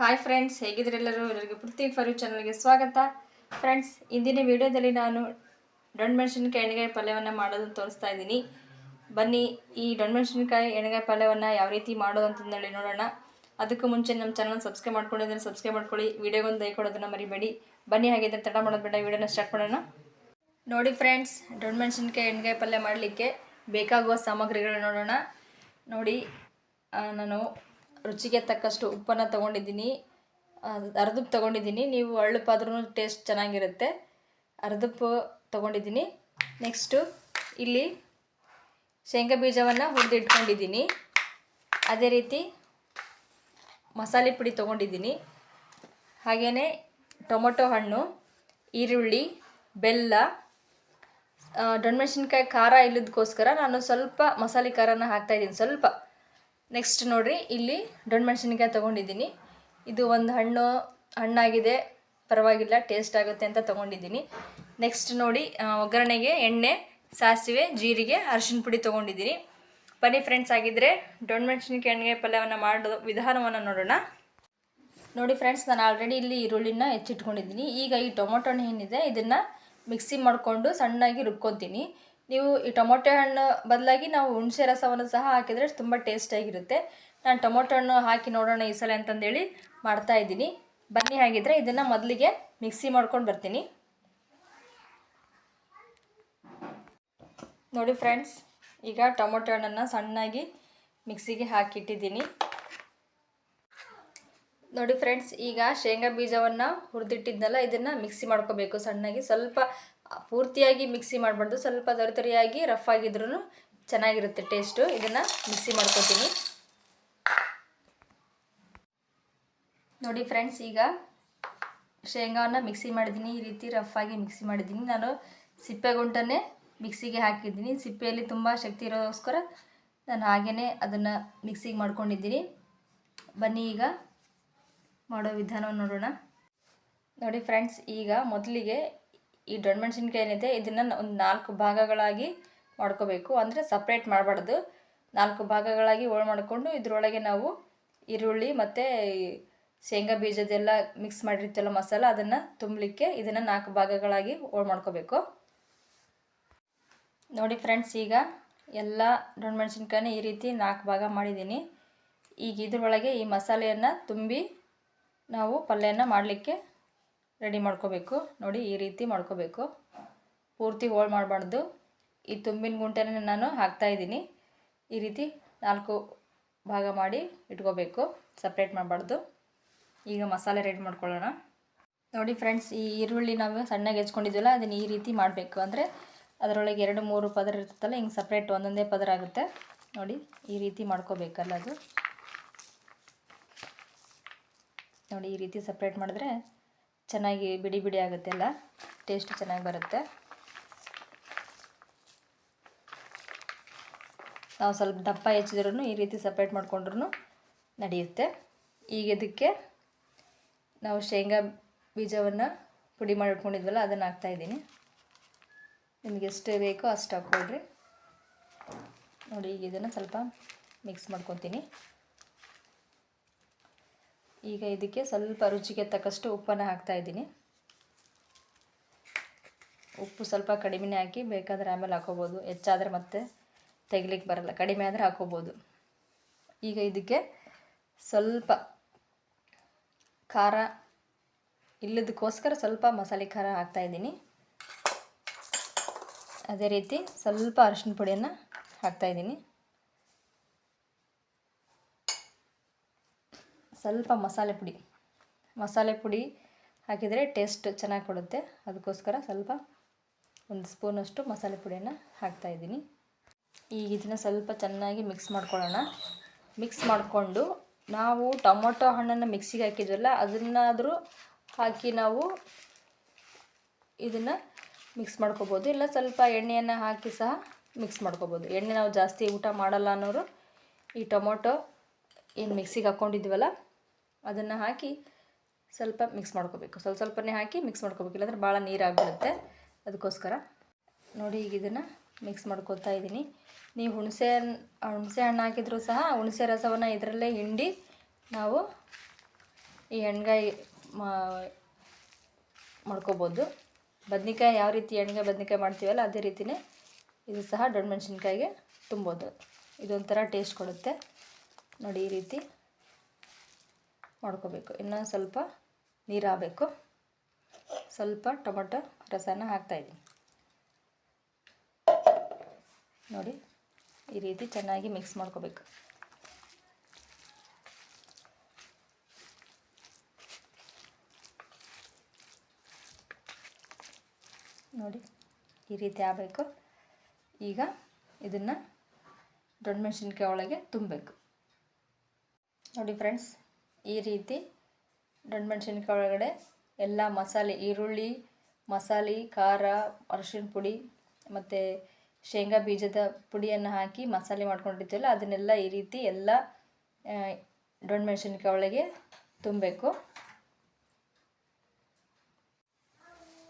Hi friends ಹೇಗಿದ್ರೆಲ್ಲರೂ ಎಲ್ಲರಿಗೂ ಪೃಥ್ವಿ ಫರು ಚಾನಲ್ಗೆ ಸ್ವಾಗತ. ಫ್ರೆಂಡ್ಸ್ ಇಂದಿನ ವಿಡಿಯೋದಲ್ಲಿ ನಾನು ಮೆಣಸಿನಕಾಯಿ ಎಣ್ಣೆಗಾಯಿ ಪಲ್ಯವನ್ನು ಮಾಡೋದನ್ನು ತೋರಿಸ್ತಾ ಇದ್ದೀನಿ. ಬನ್ನಿ, ಈ ಮೆಣಸಿನಕಾಯಿ ಎಣ್ಣೆಗಾಯಿ ಪಲ್ಯವನ್ನು ಯಾವ ರೀತಿ ಮಾಡೋದು ಅಂತಂದೇಳಿ ನೋಡೋಣ. ಅದಕ್ಕೂ ಮುಂಚೆ ನಮ್ಮ ಚಾನಲ್ ಸಬ್ಸ್ಕ್ರೈಬ್ ಮಾಡ್ಕೊಂಡಿದ್ರೆ ಸಬ್ಸ್ಕ್ರೈಬ್ ಮಾಡ್ಕೊಳ್ಳಿ. ವಿಡಿಯೋಗೊಂದು ದಯ ಕೊಡೋದನ್ನು ಮರಿಬೇಡಿ. ಬನ್ನಿ ಹಾಗಿದ್ರೆ ತಡ ಮಾಡೋದು ಬೇಡ. ವಿಡಿಯೋನ ಸ್ಟಾರ್ಟ್ ಮಾಡೋಣ. ನೋಡಿ ಫ್ರೆಂಡ್ಸ್ ಮೆಣಸಿನಕಾಯಿ ಎಣ್ಣೆಗಾಯಿ ಪಲ್ಯ ಮಾಡಲಿಕ್ಕೆ ಬೇಕಾಗುವ ಸಾಮಗ್ರಿಗಳನ್ನ ನೋಡೋಣ. ನೋಡಿ ನಾನು ರುಚಿಗೆ ತಕ್ಕಷ್ಟು ಉಪ್ಪನ್ನು ತೊಗೊಂಡಿದ್ದೀನಿ. ಅರ್ಧಪ್ಪು ತೊಗೊಂಡಿದ್ದೀನಿ. ನೀವು ಅಳ್ಳುಪಾದ್ರೂ ಟೇಸ್ಟ್ ಚೆನ್ನಾಗಿರುತ್ತೆ. ಅರ್ಧಪ್ಪು ತೊಗೊಂಡಿದ್ದೀನಿ. ನೆಕ್ಸ್ಟು ಇಲ್ಲಿ ಶೇಂಗಾ ಬೀಜವನ್ನು ಹುರಿದಿಟ್ಕೊಂಡಿದ್ದೀನಿ. ಅದೇ ರೀತಿ ಮಸಾಲೆ ಪುಡಿ ತೊಗೊಂಡಿದ್ದೀನಿ. ಹಾಗೆಯೇ ಟೊಮೊಟೊ ಹಣ್ಣು, ಈರುಳ್ಳಿ, ಬೆಲ್ಲ ಮೆಣಸಿನ್ಕಾಯಿ ಖಾರ ಇಲ್ಲದಕ್ಕೋಸ್ಕರ ನಾನು ಸ್ವಲ್ಪ ಮಸಾಲೆ ಖಾರನ ಹಾಕ್ತಾಯಿದ್ದೀನಿ ಸ್ವಲ್ಪ ನೆಕ್ಸ್ಟ್ ನೋಡಿರಿ, ಇಲ್ಲಿ ಮೆಣಸಿನ್ಕಾಯಿ ತೊಗೊಂಡಿದ್ದೀನಿ. ಇದು ಒಂದು ಹಣ್ಣು, ಹಣ್ಣಾಗಿದೆ, ಪರವಾಗಿಲ್ಲ ಟೇಸ್ಟ್ ಆಗುತ್ತೆ ಅಂತ ತೊಗೊಂಡಿದ್ದೀನಿ. ನೆಕ್ಸ್ಟ್ ನೋಡಿ ಒಗ್ಗರಣೆಗೆ ಎಣ್ಣೆ, ಸಾಸಿವೆ, ಜೀರಿಗೆ ಅರಿಶಿನ ಪುಡಿ ತೊಗೊಂಡಿದ್ದೀನಿ. ಬನ್ನಿ ಫ್ರೆಂಡ್ಸ್ ಆಗಿದ್ದರೆ ಮೆಣಸಿನ್ಕಾಯಿ, ಎಣ್ಣೆ ಪಲ್ಯವನ್ನು ಮಾಡೋ ವಿಧಾನವನ್ನು ನೋಡೋಣ. ನೋಡಿ ಫ್ರೆಂಡ್ಸ್ ನಾನು ಆಲ್ರೆಡಿ ಇಲ್ಲಿ ಈರುಳ್ಳಿನ ಹೆಚ್ಚಿಟ್ಕೊಂಡಿದ್ದೀನಿ. ಈಗ ಈ ಟೊಮೊಟೊ ಹಣ್ಣು ಏನಿದೆ, ಇದನ್ನು ಮಿಕ್ಸಿ ಮಾಡಿಕೊಂಡು ಸಣ್ಣಾಗಿ ರುಬ್ಕೊತೀನಿ. ನೀವು ಈ ಟೊಮೊಟೊ ಹಣ್ಣು ಬದಲಾಗಿ ನಾವು ಹುಣಸೆ ರಸವನ್ನು ಸಹ ಹಾಕಿದರೆ ತುಂಬ ಟೇಸ್ಟಾಗಿರುತ್ತೆ ನಾನು ಟೊಮೊಟೊ ಹಣ್ಣು ಹಾಕಿ ನೋಡೋಣ ಈ ಸಲ ಅಂತಂದೇಳಿ ಮಾಡ್ತಾ ಇದ್ದೀನಿ. ಬನ್ನಿ ಹಾಗಿದ್ರೆ ಇದನ್ನು ಮೊದಲಿಗೆ ಮಿಕ್ಸಿ ಮಾಡ್ಕೊಂಡು ಬರ್ತೀನಿ. ನೋಡಿ ಫ್ರೆಂಡ್ಸ್ ಈಗ ಟೊಮೊಟೊ ಹಣ್ಣನ್ನು ಸಣ್ಣಾಗಿ ಮಿಕ್ಸಿಗೆ ಹಾಕಿಟ್ಟಿದ್ದೀನಿ. ನೋಡಿ ಫ್ರೆಂಡ್ಸ್ ಈಗ ಶೇಂಗಾ ಬೀಜವನ್ನು ಹುರಿದಿಟ್ಟಿದ್ನಲ್ಲ, ಇದನ್ನು ಮಿಕ್ಸಿ ಮಾಡ್ಕೋಬೇಕು ಸಣ್ಣಾಗಿ. ಸ್ವಲ್ಪ ಪೂರ್ತಿಯಾಗಿ ಮಿಕ್ಸಿ ಮಾಡಬಾರ್ದು. ಸ್ವಲ್ಪ ತರಿತರಿಯಾಗಿ ರಫ್ ಆಗಿದ್ರೂ ಚೆನ್ನಾಗಿರುತ್ತೆ ಟೇಸ್ಟು ಇದನ್ನು ಮಿಕ್ಸಿ ಮಾಡ್ಕೋತೀನಿ. ನೋಡಿ ಫ್ರೆಂಡ್ಸ್ ಈಗ ಶೇಂಗಾವನ್ನು ಮಿಕ್ಸಿ ಮಾಡಿದ್ದೀನಿ ಈ ರೀತಿ ರಫ್ ಆಗಿ ಮಿಕ್ಸಿ ಮಾಡಿದ್ದೀನಿ ನಾನು ಸಿಪ್ಪೆಗುಂಟನ್ನೇ ಮಿಕ್ಸಿಗೆ ಹಾಕಿದ್ದೀನಿ. ಸಿಪ್ಪೆಯಲ್ಲಿ ತುಂಬ ಶಕ್ತಿ ಇರೋದಕ್ಕೋಸ್ಕರ ನಾನು ಹಾಗೇ ಅದನ್ನು ಮಿಕ್ಸಿಗೆ ಮಾಡ್ಕೊಂಡಿದ್ದೀನಿ. ಬನ್ನಿ ಈಗ ಮಾಡೋ ವಿಧಾನವನ್ನು ನೋಡೋಣ. ನೋಡಿ ಫ್ರೆಂಡ್ಸ್ ಈಗ ಮೊದಲಿಗೆ ಈ ಮೆಣಸಿನ್ಕಾಯಿ ಏನಿದೆ ಇದನ್ನು ಒಂದು ನಾಲ್ಕು ಭಾಗಗಳಾಗಿ ಮಾಡ್ಕೋಬೇಕು. ಅಂದರೆ ಸಪ್ರೇಟ್ ಮಾಡಬಾರ್ದು. ನಾಲ್ಕು ಭಾಗಗಳಾಗಿ ಹೋಳು ಮಾಡಿಕೊಂಡು ಇದರೊಳಗೆ ನಾವು ಈರುಳ್ಳಿ ಮತ್ತು ಶೇಂಗಾ ಬೀಜದೆಲ್ಲ ಮಿಕ್ಸ್ ಮಾಡಿರ್ತಲ್ಲ ಮಸಾಲ, ಅದನ್ನು ತುಂಬಲಿಕ್ಕೆ ಇದನ್ನು ನಾಲ್ಕು ಭಾಗಗಳಾಗಿ ಹೋಳು ಮಾಡ್ಕೋಬೇಕು. ನೋಡಿ ಫ್ರೆಂಡ್ಸ್ ಈಗ ಎಲ್ಲ ಮೆಣಸಿನ್ಕಾಯಿನ ಈ ರೀತಿ ನಾಲ್ಕು ಭಾಗ ಮಾಡಿದ್ದೀನಿ. ಈಗ ಇದರೊಳಗೆ ಈ ಮಸಾಲೆಯನ್ನು ತುಂಬಿ ನಾವು ಪಲ್ಯನ ಮಾಡಲಿಕ್ಕೆ ರೆಡಿ ಮಾಡ್ಕೋಬೇಕು. ನೋಡಿ, ಈ ರೀತಿ ಮಾಡ್ಕೋಬೇಕು. ಪೂರ್ತಿ ಹೋಳು ಮಾಡಬಾರ್ದು. ಈ ತುಂಬಿನ ಗುಂಟೆನ ನಾನು ಹಾಕ್ತಾಯಿದ್ದೀನಿ ಈ ರೀತಿ ನಾಲ್ಕು ಭಾಗ ಮಾಡಿ ಇಟ್ಕೋಬೇಕು. ಸಪ್ರೇಟ್ ಮಾಡಬಾರ್ದು. ಈಗ ಮಸಾಲೆ ರೆಡಿ ಮಾಡ್ಕೊಳ್ಳೋಣ. ನೋಡಿ ಫ್ರೆಂಡ್ಸ್, ಈ ಈರುಳ್ಳಿ ನಾವು ಸಣ್ಣಗೆ ಹೆಚ್ಕೊಂಡಿದ್ವಲ್ಲ, ಅದನ್ನು ಈ ರೀತಿ ಮಾಡಬೇಕು. ಅಂದರೆ ಅದರೊಳಗೆ ಎರಡು, ಮೂರು ಪದರ ಇರ್ತದಲ್ಲ ಹಿಂಗೆ ಸಪ್ರೇಟ್ ಒಂದೊಂದೇ ಪದರ ಆಗುತ್ತೆ. ನೋಡಿ, ಈ ರೀತಿ ಮಾಡ್ಕೋಬೇಕಲ್ಲ ಅದು. ನೋಡಿ, ಈ ರೀತಿ ಸಪ್ರೇಟ್ ಮಾಡಿದ್ರೆ ಚೆನ್ನಾಗಿ ಬಿಡಿ ಬಿಡಿ ಆಗುತ್ತೆ ಎಲ್ಲ ಟೇಸ್ಟ್ ಚೆನ್ನಾಗಿ ಬರುತ್ತೆ. ನಾವು ಸ್ವಲ್ಪ ದಪ್ಪ ಹೆಚ್ಚಿದ್ರೂ ಈ ರೀತಿ ಸಪ್ರೇಟ್ ಮಾಡಿಕೊಂಡ್ರೂ ನಡೆಯುತ್ತೆ. ಈಗ ಇದಕ್ಕೆ ನಾವು ಶೇಂಗಾ ಬೀಜವನ್ನು ಪುಡಿ ಮಾಡ್ಕೊಂಡಿದ್ವಲ್ಲ ಇಟ್ಕೊಂಡಿದ್ವಲ್ಲ ಅದನ್ನು ಹಾಕ್ತಾಯಿದ್ದೀನಿ ನಿಮಗೆ ಎಷ್ಟು ಬೇಕೋ ಅಷ್ಟು ಹಾಕ್ಕೊಳ್ರಿ. ನೋಡಿ, ಈಗ ಇದನ್ನು ಸ್ವಲ್ಪ ಮಿಕ್ಸ್ ಮಾಡ್ಕೊತೀನಿ. ಈಗ ಇದಕ್ಕೆ ಸ್ವಲ್ಪ ರುಚಿಗೆ ತಕ್ಕಷ್ಟು ಉಪ್ಪನ್ನು ಹಾಕ್ತಾಯಿದ್ದೀನಿ ಉಪ್ಪು ಸ್ವಲ್ಪ ಕಡಿಮೆನೇ ಹಾಕಿ ಬೇಕಾದರೆ ಆಮೇಲೆ ಹಾಕೋಬೋದು. ಹೆಚ್ಚಾದರೆ ಮತ್ತೆ ತೆಗಿಲಿಕ್ಕೆ ಬರಲ್ಲ. ಕಡಿಮೆ ಆದರೆ ಹಾಕೋಬೋದು. ಈಗ ಇದಕ್ಕೆ ಸ್ವಲ್ಪ ಖಾರ, ಇಲ್ಲದಕ್ಕೋಸ್ಕರ ಸ್ವಲ್ಪ ಮಸಾಲೆ ಖಾರ ಹಾಕ್ತಾಯಿದ್ದೀನಿ ಅದೇ ರೀತಿ ಸ್ವಲ್ಪ ಅರಿಶಿನ ಪುಡಿಯನ್ನು ಹಾಕ್ತಾಯಿದ್ದೀನಿ ಸ್ವಲ್ಪ ಮಸಾಲೆ ಪುಡಿ. ಮಸಾಲೆ ಪುಡಿ ಹಾಕಿದರೆ ಟೇಸ್ಟ್ ಚೆನ್ನಾಗಿ ಕೊಡುತ್ತೆ. ಅದಕ್ಕೋಸ್ಕರ ಸ್ವಲ್ಪ ಒಂದು ಸ್ಪೂನಷ್ಟು ಮಸಾಲೆ ಪುಡಿಯನ್ನು ಹಾಕ್ತಾಯಿದ್ದೀನಿ ಈಗ ಇದನ್ನು ಸ್ವಲ್ಪ ಚೆನ್ನಾಗಿ ಮಿಕ್ಸ್ ಮಾಡ್ಕೊಳ್ಳೋಣ. ಮಿಕ್ಸ್ ಮಾಡಿಕೊಂಡು ನಾವು ಟೊಮೊಟೊ ಹಣ್ಣನ್ನು ಮಿಕ್ಸಿಗೆ ಹಾಕಿದ್ವಲ್ಲ, ಅದನ್ನಾದರೂ ಹಾಕಿ ನಾವು ಇದನ್ನು ಮಿಕ್ಸ್ ಮಾಡ್ಕೋಬೋದು. ಇಲ್ಲ ಸ್ವಲ್ಪ ಎಣ್ಣೆಯನ್ನು ಹಾಕಿ ಸಹ ಮಿಕ್ಸ್ ಮಾಡ್ಕೋಬೋದು. ಎಣ್ಣೆ ನಾವು ಜಾಸ್ತಿ ಊಟ ಮಾಡಲ್ಲ ಅನ್ನೋರು ಈ ಟೊಮೊಟೊ ಏನು ಮಿಕ್ಸಿಗೆ ಹಾಕ್ಕೊಂಡಿದ್ವಲ್ಲ ಅದನ್ನು ಹಾಕಿ ಸ್ವಲ್ಪ ಮಿಕ್ಸ್ ಮಾಡ್ಕೋಬೇಕು. ಸ್ವಲ್ಪ ಸ್ವಲ್ಪನೇ ಹಾಕಿ ಮಿಕ್ಸ್ ಮಾಡ್ಕೋಬೇಕು. ಇಲ್ಲಾಂದ್ರೆ ಭಾಳ ನೀರಾಗ್ಬಿಡುತ್ತೆ. ಅದಕ್ಕೋಸ್ಕರ ನೋಡಿ ಈಗ ಇದನ್ನು ಮಿಕ್ಸ್ ಮಾಡ್ಕೊತಾ ಇದ್ದೀನಿ. ನೀವು ಹುಣಸೆ ಹುಣಸೆ ಹಣ್ಣು ಹಾಕಿದರೂ ಸಹ ಹುಣಸೆ ರಸವನ್ನು ಇದರಲ್ಲೇ ಹಿಂಡಿ ನಾವು ಈ ಎಣ್ಗಾಯಿ ಮಾಡ್ಕೋಬೋದು. ಬದ್ನಿಕಾಯಿ ಯಾವ ರೀತಿ ಎಣ್ಗಾಯಿ ಬದ್ನಿಕಾಯಿ ಮಾಡ್ತೀವಲ್ಲ ಅದೇ ರೀತಿಯೇ ಇದು ಸಹ ದೊಡ್ಡ ಮೆಣಸಿನ್ಕಾಯಿಗೆ ತುಂಬೋದು. ಇದೊಂಥರ ಟೇಸ್ಟ್ ಕೊಡುತ್ತೆ. ನೋಡಿ ಈ ರೀತಿ. ಮಾಡ್ಕೋಬೇಕು. ಇನ್ನೊಂದು ಸ್ವಲ್ಪ ನೀರು ಹಾಕಬೇಕು ಸ್ವಲ್ಪ ಟೊಮೊಟೊ ರಸನ ಹಾಕ್ತಾಯಿದ್ದೀನಿ. ನೋಡಿ, ಈ ರೀತಿ ಚೆನ್ನಾಗಿ ಮಿಕ್ಸ್ ಮಾಡ್ಕೋಬೇಕು. ನೋಡಿ, ಈ ರೀತಿ ಆಗಬೇಕು. ಈಗ ಇದನ್ನು ದೊಡ್ಡ ಮೆಣಸಿನ್ಕಾಯಿ ಒಳಗೆ ತುಂಬಬೇಕು. ನೋಡಿ ಫ್ರೆಂಡ್ಸ್ ಈ ರೀತಿ ದೊಡ್ಡ ಮೆಣಸಿನ್ಕಾಯಿ ಒಳಗಡೆ ಎಲ್ಲ ಮಸಾಲೆ, ಈರುಳ್ಳಿ, ಮಸಾಲೆ, ಖಾರ, ಅರಶಿನ ಪುಡಿ ಮತ್ತು ಶೇಂಗಾ ಬೀಜದ ಪುಡಿಯನ್ನು ಹಾಕಿ ಮಸಾಲೆ ಮಾಡ್ಕೊಂಡಿರ್ತೀವಲ್ಲ, ಅದನ್ನೆಲ್ಲ ಈ ರೀತಿ ಎಲ್ಲ ದೊಡ್ಡ ಮೆಣಸಿನ್ಕಾಯಿ ಒಳಗೆ ತುಂಬಬೇಕು.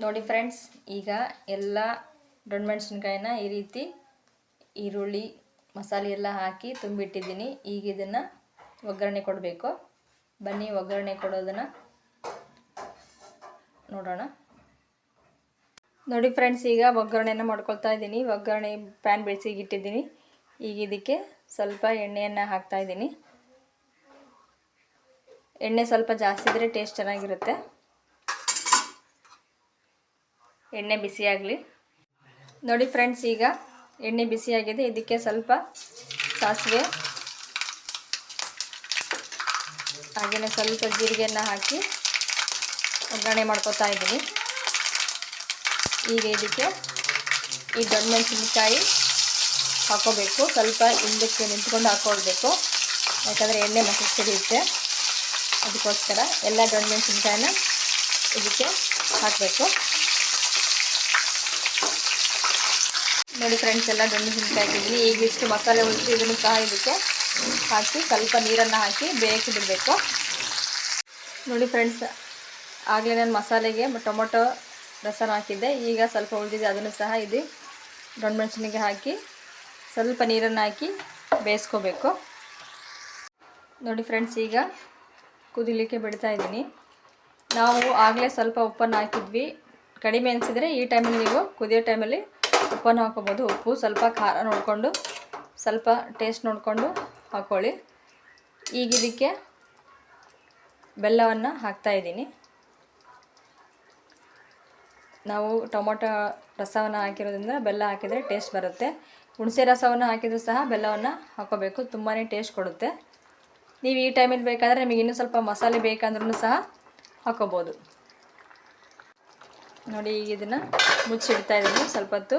ನೋಡಿ ಫ್ರೆಂಡ್ಸ್, ಈಗ ಎಲ್ಲ ದೊಡ್ಡ ಮೆಣಸಿನ್ಕಾಯಿನ ಈ ರೀತಿ ಈರುಳ್ಳಿ, ಮಸಾಲೆ ಎಲ್ಲ ಹಾಕಿ ತುಂಬಿಟ್ಟಿದ್ದೀನಿ. ಈಗ ಇದನ್ನು ಒಗ್ಗರಣೆ ಕೊಡಬೇಕು. ಬನ್ನಿ, ಒಗ್ಗರಣೆ ಕೊಡೋದನ್ನು. ನೋಡೋಣ. ನೋಡಿ ಫ್ರೆಂಡ್ಸ್ ಈಗ ಒಗ್ಗರಣೆನ ಮಾಡ್ಕೊಳ್ತಾ ಇದ್ದೀನಿ. ಒಗ್ಗರಣೆ ಪ್ಯಾನ್ ಬೆಳೆಸಿಗೆ ಇಟ್ಟಿದ್ದೀನಿ. ಈಗ ಇದಕ್ಕೆ ಸ್ವಲ್ಪ ಎಣ್ಣೆಯನ್ನು ಹಾಕ್ತಾ ಇದ್ದೀನಿ. ಎಣ್ಣೆ ಸ್ವಲ್ಪ ಜಾಸ್ತಿ ಇದ್ದರೆ ಟೇಸ್ಟ್ ಚೆನ್ನಾಗಿರುತ್ತೆ. ಎಣ್ಣೆ ಬಿಸಿಯಾಗಲಿ ನೋಡಿ ಫ್ರೆಂಡ್ಸ್ ಈಗ ಎಣ್ಣೆ ಬಿಸಿಯಾಗಿದೆ ಇದಕ್ಕೆ ಸ್ವಲ್ಪ ಸಾಸಿವೆ ಹಾಗೆಯೇ ಸ್ವಲ್ಪ ಜೀರಿಗೆಯನ್ನು ಹಾಕಿ ಒಗ್ಗರಣೆ ಮಾಡ್ಕೋತಾ ಇದ್ದೀನಿ. ಈಗ ಇದಕ್ಕೆ ಈ ದೊಡ್ಡ ಮೆಣಸಿನಕಾಯಿ ಹಾಕೋಬೇಕು. ಸ್ವಲ್ಪ ಹಿಂದಕ್ಕೆ ನಿಂತ್ಕೊಂಡು ಹಾಕೊಳ್ಬೇಕು. ಯಾಕಂದರೆ ಎಣ್ಣೆ ಮಸಕ್ಕೆ ಸಿಡಿಯುತ್ತೆ ಅದಕ್ಕೋಸ್ಕರ ಎಲ್ಲ ದೊಡ್ಡ ಮೆಣಸಿನ್ಕಾಯಿನ ಇದಕ್ಕೆ ಹಾಕಬೇಕು. ನೋಡಿ ಫ್ರೆಂಡ್ಸ್ ಎಲ್ಲ ದೊಡ್ಡ ಮೆಣಸಿನ್ಕಾಯಿ ಹಾಕಿದ್ದೀನಿ. ಈಗ ಇಷ್ಟು ಮಸಾಲೆ ಉಳಿಸಿ ಇದನ್ನು ಸಹ ಇದಕ್ಕೆ ಹಾಕಿ ಸ್ವಲ್ಪ ನೀರನ್ನು ಹಾಕಿ ಬೇಯಕ್ಕೆ ಬಿಡಬೇಕು. ನೋಡಿ ಫ್ರೆಂಡ್ಸ್, ಆಗಲೇ ನಾನು ಮಸಾಲೆಗೆ ಟೊಮೊಟೊ ರಸನ ಹಾಕಿದ್ದೆ. ಈಗ ಸ್ವಲ್ಪ ಉಳಿದಿದೆ, ಅದನ್ನು ಸಹ ಇದು ದೊಡ್ಡ ಮೆಣಸಿನಿಗೆ ಹಾಕಿ ಸ್ವಲ್ಪ ನೀರನ್ನು ಹಾಕಿ ಬೇಯಿಸ್ಕೋಬೇಕು. ನೋಡಿ ಫ್ರೆಂಡ್ಸ್, ಈಗ ಕುದಿಲಿಕ್ಕೆ ಬಿಡ್ತಾ ಇದ್ದೀನಿ. ನಾವು ಆಗಲೇ ಸ್ವಲ್ಪ ಉಪ್ಪನ್ನು ಹಾಕಿದ್ವಿ. ಕಡಿಮೆ ಅನಿಸಿದರೆ ಈ ಟೈಮಲ್ಲಿ ನೀವು ಕುದಿಯೋ ಟೈಮಲ್ಲಿ ಉಪ್ಪನ್ನು ಹಾಕೋಬೋದು ಉಪ್ಪು ಸ್ವಲ್ಪ ಖಾರ ನೋಡಿಕೊಂಡು, ಸ್ವಲ್ಪ ಟೇಸ್ಟ್ ನೋಡಿಕೊಂಡು ಹಾಕ್ಕೊಳ್ಳಿ ಈಗ ಇದಕ್ಕೆ ಬೆಲ್ಲವನ್ನು ಹಾಕ್ತಾಯಿದ್ದೀನಿ ನಾವು ಟೊಮೊಟೊ ರಸವನ್ನು ಹಾಕಿರೋದ್ರಿಂದ ಬೆಲ್ಲ ಹಾಕಿದರೆ ಟೇಸ್ಟ್ ಬರುತ್ತೆ. ಹುಣಸೆ ರಸವನ್ನು ಹಾಕಿದರೂ ಸಹ ಬೆಲ್ಲವನ್ನು ಹಾಕೋಬೇಕು. ತುಂಬಾ ಟೇಸ್ಟ್ ಕೊಡುತ್ತೆ. ನೀವು ಈ ಟೈಮಲ್ಲಿ ಬೇಕಾದರೆ ನಿಮಗೆ ಇನ್ನೂ ಸ್ವಲ್ಪ ಮಸಾಲೆ ಬೇಕಂದ್ರೂ ಸಹ ಹಾಕೋಬೋದು. ನೋಡಿ, ಈಗ ಇದನ್ನು ಮುಚ್ಚಿಡ್ತಾ ಇದ್ದೀನಿ. ಸ್ವಲ್ಪ ಹೊತ್ತು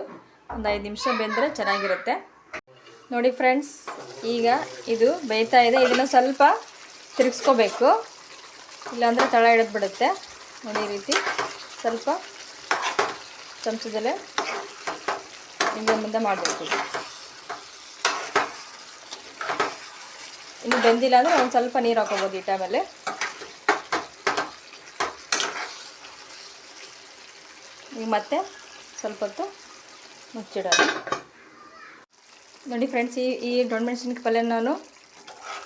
ಒಂದು ಐದು ನಿಮಿಷ ಬೆಂದರೆ ಚೆನ್ನಾಗಿರುತ್ತೆ. ನೋಡಿ ಫ್ರೆಂಡ್ಸ್, ಈಗ ಇದು ಬೇಯ್ತಾ ಇದೆ. ಇದನ್ನು ಸ್ವಲ್ಪ ತಿರುಗಿಸ್ಕೋಬೇಕು. ಇಲ್ಲಾಂದರೆ ತಳ ಹಿಡಿದು ಬಿಡುತ್ತೆ ನೋಡಿ ಈ ರೀತಿ ಸ್ವಲ್ಪ ಚಮಚದಲ್ಲೇ ಹಿಂದೆ ಮುಂದೆ ಮಾಡಬೇಕು. ಇನ್ನು ಬೆಂದಿಲ್ಲ ಅಂದರೆ ಒಂದು ಸ್ವಲ್ಪ ನೀರು ಹಾಕೋಬೋದು ಈ ಟೈಮಲ್ಲಿ ಈಗ ಮತ್ತೆ ಸ್ವಲ್ಪ ಹೊತ್ತು ಮುಚ್ಚಿಡೋದು. ನೋಡಿ ಫ್ರೆಂಡ್ಸ್ ಈ ಈ ಮೆಣಸಿನ್ಕಾಯಿ ಪಲ್ಯ ನಾನು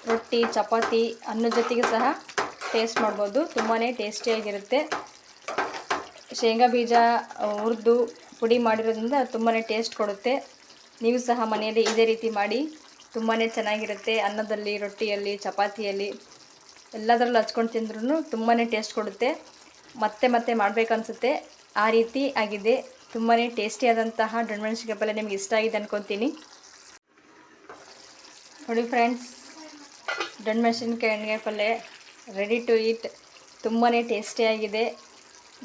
ರೊಟ್ಟಿ, ಚಪಾತಿ, ಅನ್ನದ ಜೊತೆಗೆ ಸಹ ಟೇಸ್ಟ್ ಮಾಡ್ಬೋದು. ತುಂಬಾ ಟೇಸ್ಟಿಯಾಗಿರುತ್ತೆ ಶೇಂಗಾ ಬೀಜ ಹುರಿದು ಪುಡಿ ಮಾಡಿರೋದ್ರಿಂದ ತುಂಬಾ ಟೇಸ್ಟ್ ಕೊಡುತ್ತೆ. ನೀವು ಸಹ ಮನೆಯಲ್ಲಿ ಇದೇ ರೀತಿ ಮಾಡಿ ತುಂಬಾ ಚೆನ್ನಾಗಿರುತ್ತೆ. ಅನ್ನದಲ್ಲಿ, ರೊಟ್ಟಿಯಲ್ಲಿ, ಚಪಾತಿಯಲ್ಲಿ ಎಲ್ಲದರಲ್ಲೂ ಹಚ್ಕೊಂಡು ತಿಂದ್ರೂ ತುಂಬಾ ಟೇಸ್ಟ್ ಕೊಡುತ್ತೆ. ಮತ್ತೆ ಮತ್ತೆ ಮಾಡಬೇಕನ್ಸುತ್ತೆ. ಆ ರೀತಿ ಆಗಿದೆ. ತುಂಬಾ ಟೇಸ್ಟಿಯಾದಂತಹ ದೊಣ್ಣಮೆಣ್ಸಿನ್ಕಾಯಿ ಪಲ್ಯ ನಿಮ್ಗೆ ಇಷ್ಟ ಆಗಿದೆ ಅನ್ಕೊತೀನಿ. ನೋಡಿ ಫ್ರೆಂಡ್ಸ್ ದೊಣ್ಣಮೆಣ್ಸಿನ್ಕಾಯಿ ಎಣ್ಣೆ ಪಲ್ಯ ರೆಡಿ ಟು ಈಟ್ ತುಂಬಾ ಟೇಸ್ಟಿಯಾಗಿದೆ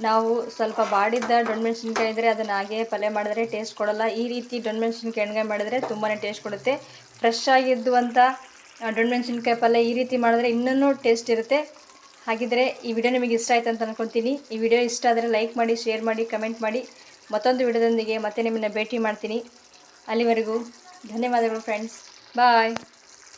ನಾವು ಸ್ವಲ್ಪ ಬಾಡಿದ್ದ ಮೆಣಸಿನ್ಕಾಯಿ ಇದ್ದರೆ ಅದನ್ನು ಹಾಗೆ ಪಲ್ಯ ಮಾಡಿದ್ರೆ ಟೇಸ್ಟ್ ಕೊಡೋಲ್ಲ. ಈ ರೀತಿ ಮೆಣಸಿನ್ಕಾಯಿ ಎಣ್ಗಾಯಿ ಮಾಡಿದ್ರೆ ತುಂಬಾ ಟೇಸ್ಟ್ ಕೊಡುತ್ತೆ. ಫ್ರೆಶ್ ಆಗಿದ್ದುವಂಥ ಮೆಣಸಿನ್ಕಾಯಿ ಪಲ್ಯ ಈ ರೀತಿ ಮಾಡಿದ್ರೆ ಇನ್ನೂ ಟೇಸ್ಟ್ ಇರುತ್ತೆ. ಹಾಗಿದ್ರೆ ಈ ವಿಡಿಯೋ ನಿಮಗೆ ಇಷ್ಟ ಆಯ್ತು ಅಂತ ಅಂದ್ಕೊತೀನಿ ಈ ವಿಡಿಯೋ ಇಷ್ಟ ಆದರೆ ಲೈಕ್ ಮಾಡಿ ಶೇರ್ ಮಾಡಿ ಕಮೆಂಟ್ ಮಾಡಿ. ಮತ್ತೊಂದು ವಿಡಿಯೋದೊಂದಿಗೆ ಮತ್ತೆ ನಿಮ್ಮನ್ನು ಭೇಟಿ ಮಾಡ್ತೀನಿ. ಅಲ್ಲಿವರೆಗೂ ಧನ್ಯವಾದಗಳು ಫ್ರೆಂಡ್ಸ್ ಬಾಯ್